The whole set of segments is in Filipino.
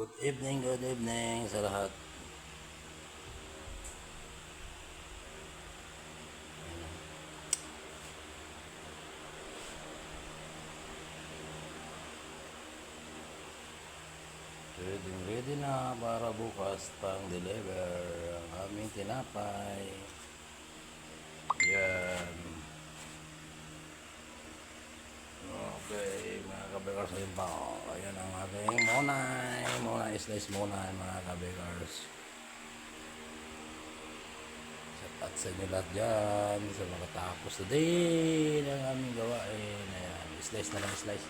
Good evening, good evening sa lahat. Ready, ready na para bukas pang deliver ang aming tinapay. Yan. Kabekars ayun pa. oh. Ayan ang ating monay. Monay, slice monay mga kabekars. At sa inyo lahat dyan, sa mga tapos na din ang aming gawain. Ayan, slice na lang, slice.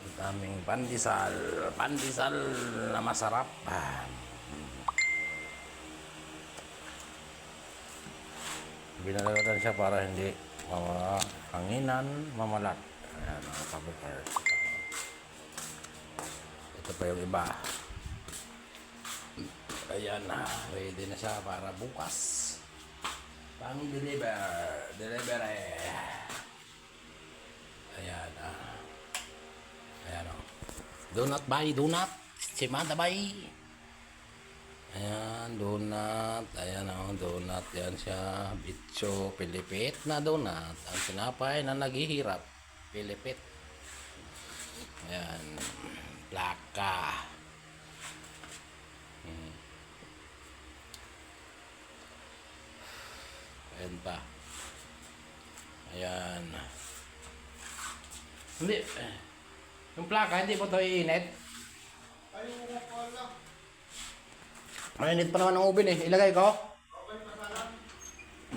Ang aming pandesal. Pandesal na masarap. Ah. Binalagatan siya para hindi mamahanginan, mamalat. Ayan, mga kabukars. Ito pa yung iba. Ayan na, ready na siya para bukas. Pang deliver. Delivery. Ayan ah. Ayan o. Donut bay, donut. Simada bay. Ayan, donut. Ayan o, donut. Yan siya. Bitso, pilipit na donut. Ang sinapay na naghihirap. Pilipit. Ayan. Plaka. Hmm. Ayan pa. Ayan. Hindi. Yung plaka, hindi po ito iinit. Mainit pa naman ang ubin eh. Ilagay ko.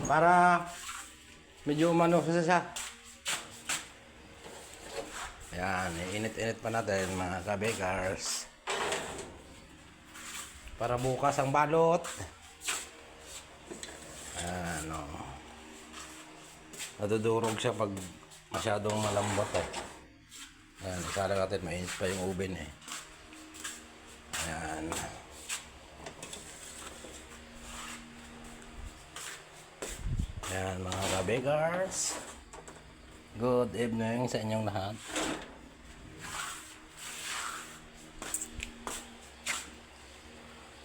Para medyo umano sa siya. Ayan, init-init pa natin mga kabekars. Para bukas ang balot. Ayan, o. Nadudurog siya pag masyadong malambot eh. Ayan, isara natin, mainit pa yung ubin eh. Ayan. Ayan mga kabegars. Good evening sa inyong lahat.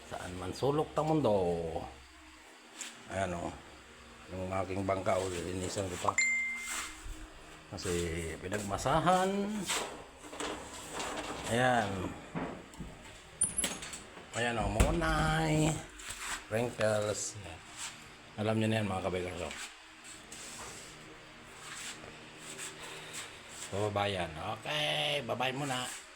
Saan man sulok ng mundo. Ayan o. Yung aking bangka o linisan ko pa. Kasi pinagmasahan. Ayan. Ayan o, monay. Wrinkles. Alam niyo na yan mga kabigars. Oh. Bababayan. Okay, babay muna.